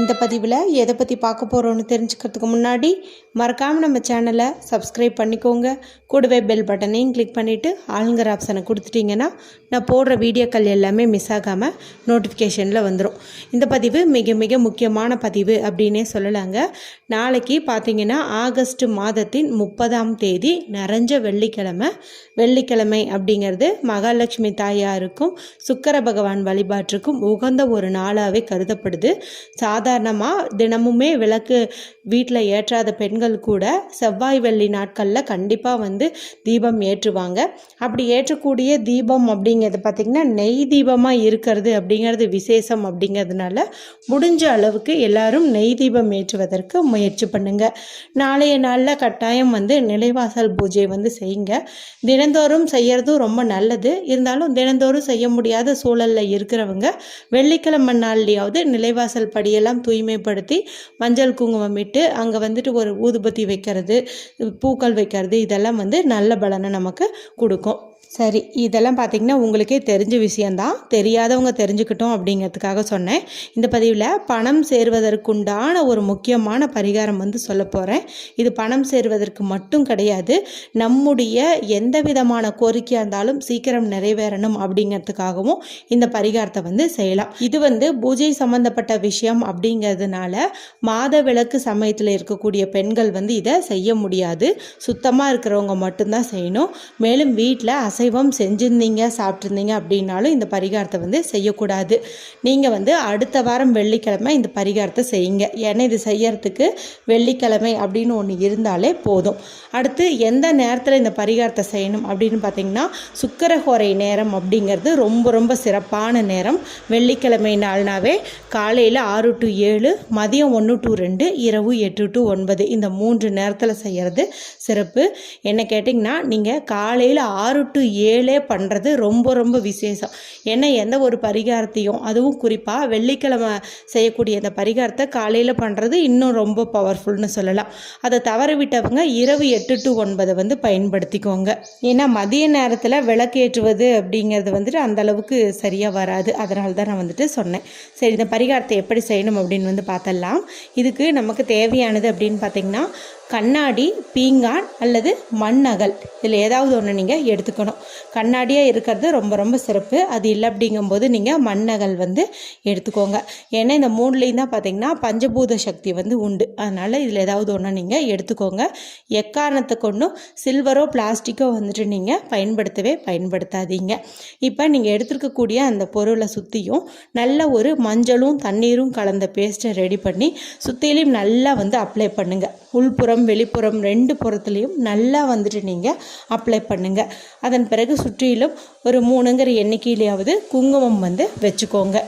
இந்த பதிவில் எதை பற்றி பார்க்க போகிறோன்னு தெரிஞ்சுக்கிறதுக்கு முன்னாடி மறக்காமல் நம்ம சேனலை சப்ஸ்கிரைப் பண்ணிக்கோங்க. கூடவே பெல் பட்டனையும் கிளிக் பண்ணிவிட்டு ஆளுங்கிற ஆப்ஷனை கொடுத்துட்டிங்கன்னா நான் போடுற வீடியோக்கள் எல்லாமே மிஸ் ஆகாமல் நோட்டிஃபிகேஷனில் வந்துடும் இந்த பதிவு மிக மிக முக்கியமான பதிவு அப்படின்னே சொல்லலாங்க. நாளைக்கு பார்த்தீங்கன்னா ஆகஸ்ட் மாதத்தின் முப்பதாம் தேதி நிறைஞ்ச வெள்ளிக்கிழமை. வெள்ளிக்கிழமை அப்படிங்கிறது மகாலட்சுமி தாயாருக்கும் சுக்கர பகவான் வழிபாட்டுக்கும் உகந்த ஒரு நாளாகவே கருதப்படுது. சாதாரணமாக தினமுமே விளக்கு வீட்டில் ஏற்றாத பெண்கள் கூட செவ்வாய் வெள்ளி நாட்களில் கண்டிப்பாக வந்து தீபம் ஏற்றுவாங்க. அப்படி ஏற்றக்கூடிய தீபம் அப்படிங்கிறது பார்த்திங்கன்னா நெய் தீபமாக இருக்கிறது அப்படிங்கிறது விசேஷம் அப்படிங்கிறதுனால முடிஞ்ச அளவுக்கு எல்லாரும் நெய் தீபம் ஏற்றுவதற்கு முயற்சி பண்ணுங்கள் நாளைய நாளில் கட்டாயம் வந்து நிலைவாசல் பூஜை வந்து செய்யுங்க. தினந்தோறும் செய்யறதும் ரொம்ப நல்லது. இருந்தாலும் தினந்தோறும் செய்ய முடியாத சூழலில் இருக்கிறவங்க வெள்ளிக்கிழமை நாள்லையாவது நிலைவாசல் படியெல்லாம் தூய்மைப்படுத்தி மஞ்சள் குங்குமம் இட்டு அங்கே வந்துட்டு ஒரு ஊதுபத்தி வைக்கிறது பூக்கள் வைக்கிறது இதெல்லாம் வந்து நல்ல பலனை நமக்கு கொடுக்கும். சரி இதெல்லாம் பார்த்திங்கன்னா உங்களுக்கே தெரிஞ்ச விஷயந்தான் தெரியாதவங்க தெரிஞ்சுக்கிட்டோம் அப்படிங்கிறதுக்காக சொன்னேன். இந்த பதிவில் பணம் சேர்வதற்குண்டான ஒரு முக்கியமான பரிகாரம் வந்து சொல்ல போகிறேன் இது பணம் சேர்வதற்கு மட்டும் கிடையாது. நம்முடைய எந்த விதமான கோரிக்கையாக இருந்தாலும் சீக்கிரம் நிறைவேறணும் அப்படிங்கிறதுக்காகவும் இந்த பரிகாரத்தை வந்து செய்யலாம். இது வந்து பூஜை சம்பந்தப்பட்ட விஷயம் அப்படிங்கிறதுனால மாத விளக்கு சமயத்தில் இருக்கக்கூடிய பெண்கள் வந்து இதை செய்ய முடியாது. சுத்தமாக இருக்கிறவங்க மட்டும்தான் செய்யணும். மேலும் வீட்டில் அசைவம் செஞ்சுருந்தீங்க சாப்பிட்ருந்தீங்க அப்படின்னாலும் இந்த பரிகாரத்தை வந்து செய்யக்கூடாது. நீங்கள் வந்து அடுத்த வாரம் வெள்ளிக்கிழமை இந்த பரிகாரத்தை செய்யுங்க. ஏன்னா இது செய்யறதுக்கு வெள்ளிக்கிழமை அப்படின்னு ஒன்று இருந்தாலே போதும். அடுத்து எந்த நேரத்தில் இந்த பரிகாரத்தை செய்யணும் அப்படின்னு பார்த்தீங்கன்னா சுக்கரஹோரை நேரம் அப்படிங்கிறது ரொம்ப ரொம்ப சிறப்பான நேரம். வெள்ளிக்கிழமை நாள்னாவே காலையில் ஆறு டு ஏழு மதியம் ஒன்று டு ரெண்டு இரவு எட்டு டு ஒன்பது. இந்த மூன்று நேரத்தில் செய்கிறது சிறப்பு. என்ன கேட்டிங்கன்னா நீங்கள் காலையில் ஆறு டு ஏழே பண்ணுறது ரொம்ப ரொம்ப விசேஷம். ஏன்னா எந்த ஒரு பரிகாரத்தையும் அதுவும் குறிப்பாக வெள்ளிக்கிழமை செய்யக்கூடிய அந்த பரிகாரத்தை காலையில் பண்ணுறது இன்னும் ரொம்ப பவர்ஃபுல்னு சொல்லலாம். அதை தவற விட்டவங்க இரவு எட்டு டு ஒன்பதை வந்து பயன்படுத்திக்கோங்க. ஏன்னா மதிய நேரத்தில் விளக்கேற்றுவது அப்படிங்கிறது வந்துட்டு அந்த அளவுக்கு சரியாக வராது. அதனால தான் நான் வந்துட்டு சொன்னேன். சரி இந்த பரிகாரத்தை எப்படி செய்யணும் அப்படின்னு வந்து பார்த்தலாம் இதுக்கு நமக்கு தேவையானது அப்படின்னு பார்த்தீங்கன்னா கண்ணாடி பீங்கான் அல்லது மண்ணகல். இதில் ஏதாவது ஒன்று நீங்கள் எடுத்துக்கணும். கண்ணாடியாக இருக்கிறது ரொம்ப ரொம்ப சிறப்பு. அது இல்லை அப்படிங்கும்போது நீங்கள் மண்ணகல் வந்து எடுத்துக்கோங்க. ஏன்னா இந்த மூணுலேயும் தான் பார்த்தீங்கன்னா பஞ்சபூத சக்தி வந்து உண்டு. அதனால் இதில் ஏதாவது ஒன்று நீங்கள் எடுத்துக்கோங்க. எக்காரணத்தை கொண்டும் சில்வரோ பிளாஸ்டிக்கோ வந்துட்டு நீங்கள் பயன்படுத்தவே பயன்படுத்தாதீங்க. இப்போ நீங்கள் எடுத்துருக்கக்கூடிய அந்த பொருளை சுற்றியும் நல்ல ஒரு மஞ்சளும் தண்ணீரும் கலந்த பேஸ்ட்டை ரெடி பண்ணி சுற்றிலையும் நல்லா வந்து அப்ளை பண்ணுங்கள் உள்புறம் வெளிப்புறம் ரெண்டு புறத்துலேயும் நல்லா வந்துட்டு நீங்கள் அப்ளை பண்ணுங்கள் அதன் பிறகு சுற்றிலும் ஒரு மூணுங்கிற எண்ணிக்கையிலையாவது குங்குமம் வந்து வச்சுக்கோங்க.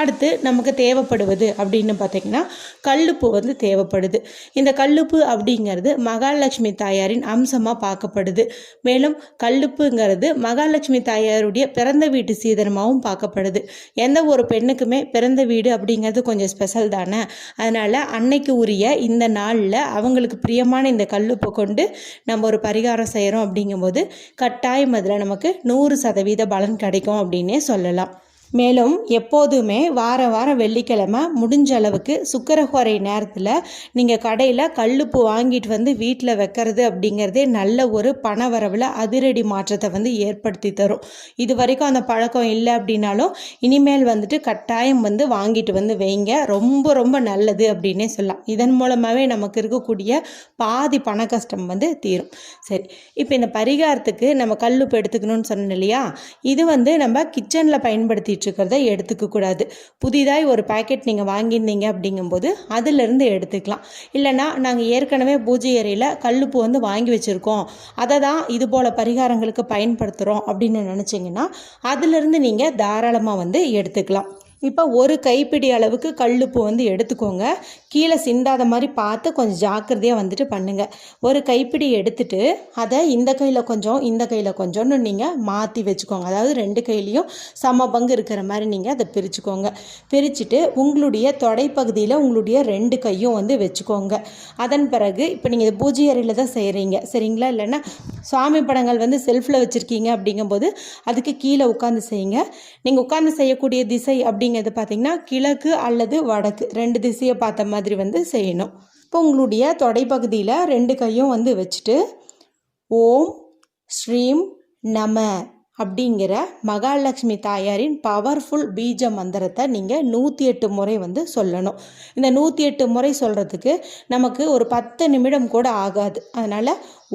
அடுத்து நமக்கு தேவைப்படுவது அப்படின்னு பார்த்திங்கன்னா கல்லுப்பு வந்து தேவைப்படுது. இந்த கல்லுப்பு அப்படிங்கிறது மகாலட்சுமி தாயாரின் அம்சமாக பார்க்கப்படுது. மேலும் கல்லுப்புங்கிறது மகாலட்சுமி தாயாருடைய பிறந்த வீட்டு சீதனமாகவும் பார்க்கப்படுது. எந்த ஒரு பெண்ணுக்குமே பிறந்த வீடு அப்படிங்கிறது கொஞ்சம் ஸ்பெஷல் தானே? அதனால் அன்னைக்கு உரிய இந்த நாளில் அவங்களுக்கு பிரியமான இந்த கல்லுப்பை கொண்டு நம்ம ஒரு பரிகாரம் செய்கிறோம் அப்படிங்கும்போது கட்டாயம் அதில் நமக்கு நூறு சதவீத பலன் கிடைக்கும் அப்படின்னே சொல்லலாம். மேலும் எப்போதுமே வார வாரம் வெள்ளிக்கிழமை முடிஞ்ச அளவுக்கு சுக்கரஹோரை நேரத்தில் நீங்கள் கடையில் கல்லுப்பு வாங்கிட்டு வந்து வீட்டில் வைக்கிறது அப்படிங்கிறதே நல்ல ஒரு பண வரவில் அதிரடி மாற்றத்தை வந்து ஏற்படுத்தி தரும். இது வரைக்கும் அந்த பழக்கம் இல்லை அப்படின்னாலும் இனிமேல் வந்துட்டு கட்டாயம் வந்து வாங்கிட்டு வந்து வைங்க. ரொம்ப ரொம்ப நல்லது அப்படின்னே சொல்லலாம். இதன் மூலமாகவே நமக்கு இருக்கக்கூடிய பாதி பண கஷ்டம் வந்து தீரும். சரி இப்போ இந்த பரிகாரத்துக்கு நம்ம கல்லுப்பு எடுத்துக்கணும்னு சொன்னோம் இல்லையா? இது வந்து நம்ம கிச்சனில் பயன்படுத்தி இருக்கிறத எடுத்துக்க கூடாது. ஒரு பேக்கெட் நீங்கள் வாங்கியிருந்தீங்க அப்படிங்கும்போது அதிலிருந்து எடுத்துக்கலாம். இல்லைனா நாங்கள் ஏற்கனவே பூஜை அறையில் கல்லுப்பு வந்து வாங்கி வச்சுருக்கோம். அதை தான் இது போல் பரிகாரங்களுக்கு பயன்படுத்துகிறோம் அப்படின்னு நினச்சிங்கன்னா அதிலிருந்து நீங்கள் தாராளமாக வந்து எடுத்துக்கலாம். இப்போ ஒரு கைப்பிடி அளவுக்கு கல்லுப்பு வந்து எடுத்துக்கோங்க. கீழே சிந்தாத மாதிரி பார்த்து கொஞ்சம் ஜாக்கிரதையாக வந்துட்டு பண்ணுங்கள் ஒரு கைப்பிடி எடுத்துட்டு அதை இந்த கையில் கொஞ்சம் இந்த கையில் கொஞ்சம்னு நீங்கள் மாற்றி வச்சுக்கோங்க. அதாவது ரெண்டு கையிலையும் சம பங்கு இருக்கிற மாதிரி நீங்கள் அதை பிரிச்சுக்கோங்க. பிரிச்சுட்டு உங்களுடைய தொடைப்பகுதியில் உங்களுடைய ரெண்டு கையும் வந்து வச்சுக்கோங்க. அதன் பிறகு இப்போ நீங்கள் இது பூஜை அறையில் தான் செய்கிறீங்க சரிங்களா? இல்லைன்னா சுவாமி படங்கள் வந்து செல்ஃபில் வச்சுருக்கீங்க அப்படிங்கும்போது அதுக்கு கீழே உட்காந்து செய்யுங்க. நீங்கள் உட்காந்து செய்யக்கூடிய திசை அப்படிங்க அப்படிங்கிறது பார்த்திங்கன்னா கிழக்கு அல்லது வடக்கு. ரெண்டு திசையை பார்த்த மாதிரி வந்து செய்யணும். இப்போ உங்களுடைய தொடைப்பகுதியில் ரெண்டு கையும் வந்து வச்சுட்டு ஓம் ஸ்ரீம் நம அப்படிங்கிற மகாலட்சுமி தாயாரின் பவர்ஃபுல் பீஜ மந்திரத்தை நீங்கள் நூற்றி எட்டு முறை வந்து சொல்லணும். இந்த நூற்றி எட்டு முறை சொல்கிறதுக்கு நமக்கு ஒரு பத்து நிமிடம் கூட ஆகாது. அதனால்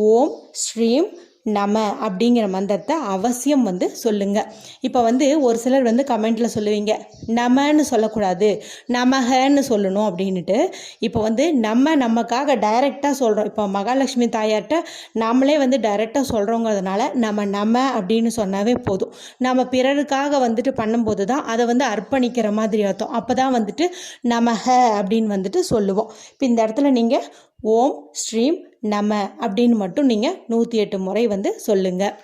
ஓம் ஸ்ரீம் நம அப்படிங்கிற மந்திரத்தை அவசியம் வந்து சொல்லுங்கள் இப்போ வந்து ஒரு சிலர் வந்து கமெண்ட்டில் சொல்லுவீங்க நமன்னு சொல்லக்கூடாது நமகன்னு சொல்லணும் அப்படின்ட்டு இப்போ வந்து நம்ம நமக்காக டைரெக்டாக சொல்கிறோம் இப்போ மகாலட்சுமி தாயார்கிட்ட நம்மளே வந்து டைரெக்டாக சொல்கிறோங்கிறதுனால நம்ம நம்ம அப்படின்னு சொன்னாவே போதும். நம்ம பிறருக்காக வந்துட்டு பண்ணும்போது தான் அதை வந்து அர்ப்பணிக்கிற மாதிரி அர்த்தம். அப்போ தான் வந்துட்டு நமக அப்படின்னு வந்துட்டு சொல்லுவோம். இப்போ இந்த இடத்துல நீங்கள் ஓம் ஸ்ரீம் நம அப்படின்னு மட்டும் நீங்கள் நூற்றி எட்டு முறை வந்து சொல்லுங்கள்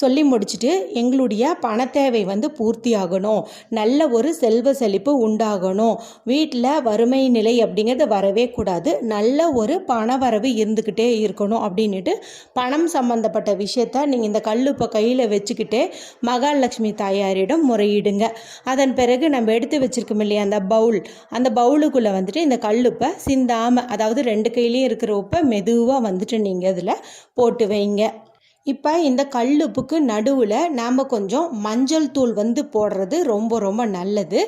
சொல்லி முடிச்சுட்டு எங்களுடைய பணத்தேவை வந்து பூர்த்தி ஆகணும் நல்ல ஒரு செல்வ செழிப்பு உண்டாகணும். வீட்டில் வறுமை நிலை அப்படிங்கிறது வரவே கூடாது. நல்ல ஒரு பண வரவு இருந்துக்கிட்டே இருக்கணும் அப்படின்ட்டு பணம் சம்மந்தப்பட்ட விஷயத்த நீங்கள் இந்த கல்லுப்பை கையில் வச்சுக்கிட்டே மகாலட்சுமி தாயாரிடம் முறையிடுங்க. அதன் பிறகு நம்ம எடுத்து வச்சிருக்கோம் இல்லையா அந்த பவுல். அந்த பவுலுக்குள்ளே வந்துட்டு இந்த கல்லுப்பை சிந்தாமல் அதாவது ரெண்டு கையிலையும் இருக்கிற உப்பை மெதுவாக வந்துட்டு நீங்கள் இதில் போட்டு வைங்க. இப்போ இந்த கல்லுப்புக்கு நடுவில் நாம் கொஞ்சம் மஞ்சள் தூள் வந்து போடுறது ரொம்ப ரொம்ப நல்லது.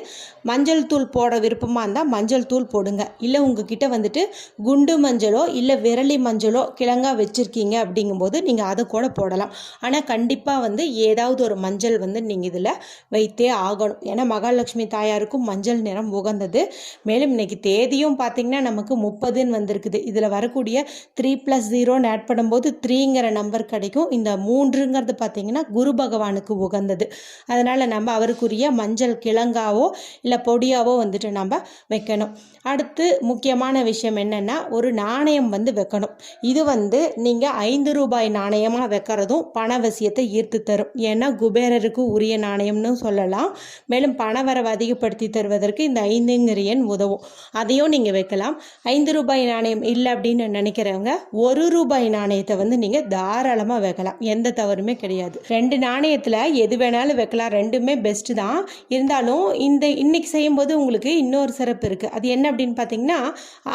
மஞ்சள் தூள் போட விருப்பமாக இருந்தால் மஞ்சள் தூள் போடுங்க. இல்லை உங்ககிட்ட வந்துட்டு குண்டு மஞ்சளோ இல்லை விரலி மஞ்சளோ கிழங்கா வச்சுருக்கீங்க அப்படிங்கும்போது நீங்கள் அதை கூட போடலாம். ஆனால் கண்டிப்பாக வந்து ஏதாவது ஒரு மஞ்சள் வந்து நீங்கள் இதில் வைத்தே ஆகணும். ஏன்னா மகாலட்சுமி தாயாருக்கும் மஞ்சள் நிறம் உகந்தது. மேலும் இன்றைக்கி தேதியும் பார்த்திங்கன்னா நமக்கு முப்பதுன்னு வந்திருக்குது. இதில் வரக்கூடிய த்ரீ ப்ளஸ் ஜீரோன்னு ஆட் பண்ணும்போது த்ரீங்கிற நம்பர் கிடைக்கும். இந்த மூன்றுங்கிறது பார்த்திங்கன்னா குரு பகவானுக்கு உகந்தது. அதனால் நம்ம அவருக்குரிய மஞ்சள் கிழங்காவோ இல்லை பொடியாவோ வந்துட்டு நம்ம வைக்கணும். அடுத்து முக்கியமான விஷயம் என்னென்னா ஒரு நாணயம் வந்து வைக்கணும். இது வந்து நீங்கள் ஐந்து ரூபாய் நாணயமாக வைக்கிறதும் பணவசியத்தை ஈர்த்து தரும். ஏன்னா குபேரருக்கு உரிய நாணயம்னு சொல்லலாம். மேலும் பணவரவு அதிகப்படுத்தி தருவதற்கு இந்த ஐந்துங்கிற எண் உதவும். அதையும் நீங்கள் வைக்கலாம். ஐந்து ரூபாய் நாணயம் இல்லை அப்படின்னு நினைக்கிறவங்க ஒரு ரூபாய் நாணயத்தை வந்து நீங்கள் தாராளமாக வைக்கலாம். வைக்கலாம். எந்த தவறுமே கிடையாது. ரெண்டு நாணயத்தில் எது வேணாலும் வைக்கலாம். ரெண்டுமே பெஸ்ட்டு தான். இருந்தாலும் இந்த இன்னைக்கு செய்யும்போது உங்களுக்கு இன்னொரு சிறப்பு இருக்குது அது என்ன அப்படின்னு பார்த்தீங்கன்னா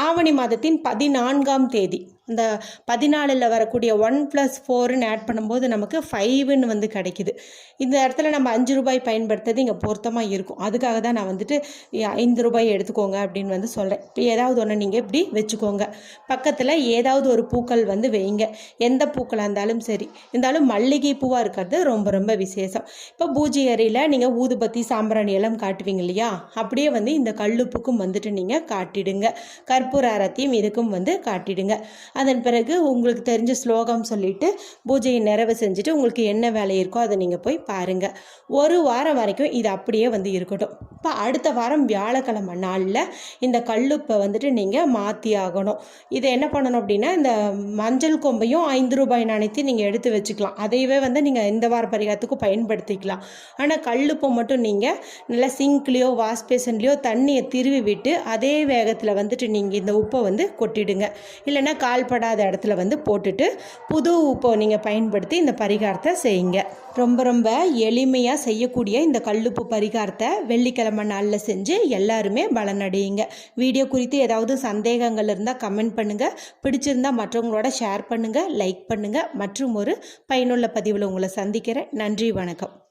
ஆவணி மாதத்தின் பதினான்காம் தேதி. இந்த பதினாலில் வரக்கூடிய ஒன் ப்ளஸ் ஃபோருன்னு ஆட் பண்ணும்போது நமக்கு ஃபைவ்னு வந்து கிடைக்கிது. இந்த இடத்துல நம்ம அஞ்சு ரூபாய் பயன்படுத்துறது இங்கே பொருத்தமாக இருக்கும். அதுக்காக தான் நான் வந்துட்டு ஐந்து ரூபாய் எடுத்துக்கோங்க அப்படின்னு வந்து சொல்கிறேன் இப்போ ஏதாவது ஒன்று நீங்கள் இப்படி வச்சுக்கோங்க. பக்கத்தில் ஏதாவது ஒரு பூக்கள் வந்து வைங்க. எந்த பூக்களாக இருந்தாலும் சரி. இருந்தாலும் மல்லிகை பூவாக இருக்கிறது ரொம்ப ரொம்ப விசேஷம். இப்போ பூஜை அறையில் நீங்கள் ஊதுபத்தி சாம்பிராணி எல்லாம் காட்டுவீங்க இல்லையா? அப்படியே வந்து இந்த கல்லுப்புக்கும் வந்துட்டு நீங்கள் காட்டிடுங்க. கற்பூர அரத்தையும் இதுக்கும் வந்து காட்டிடுங்க. அதன் பிறகு உங்களுக்கு தெரிஞ்ச ஸ்லோகம் சொல்லிவிட்டு பூஜையை நிறைவு செஞ்சுட்டு உங்களுக்கு என்ன வேலை இருக்கோ அதை நீங்கள் போய் பாருங்கள் ஒரு வாரம் வரைக்கும் இது அப்படியே வந்து இருக்கட்டும். இப்போ அடுத்த வாரம் வியாழக்கிழமை நாளில் இந்த கல்லுப்பை வந்துட்டு நீங்கள் மாற்றி ஆகணும். இதை என்ன பண்ணணும் அப்படின்னா இந்த மஞ்சள் கொம்பையும் ஐந்து ரூபாய் நாணயத்தையும் நீங்கள் எடுத்து வச்சுக்கலாம். அதையவே வந்து நீங்கள் இந்த வார பரிகாரத்துக்கும் பயன்படுத்திக்கலாம். ஆனால் கல்லுப்பை மட்டும் நீங்கள் நல்லா சிங்க்லேயோ வாஷ் பேசன்லேயோ தண்ணியை திருவி விட்டு அதே வேகத்தில் வந்துட்டு நீங்கள் இந்த உப்பை வந்து கொட்டிடுங்க. இல்லைன்னா கால் கால்படாத இடத்துல வந்து போட்டுட்டு புது உப்பை நீங்கள் பயன்படுத்தி இந்த பரிகாரத்தை செய்யுங்க. ரொம்ப ரொம்ப எளிமையாக செய்யக்கூடிய இந்த கல்லுப்பு பரிகாரத்தை வெள்ளிக்கிழமை நாளில் செஞ்சு எல்லாருமே பலனடையுங்க வீடியோ குறித்து ஏதாவது சந்தேகங்கள் இருந்தால் கமெண்ட் பண்ணுங்கள் பிடிச்சிருந்தால் மற்றவங்களோட ஷேர் பண்ணுங்கள் லைக் பண்ணுங்கள் மற்றும் ஒரு பயனுள்ள பதிவில் உங்களை சந்திக்கிறேன். நன்றி வணக்கம்.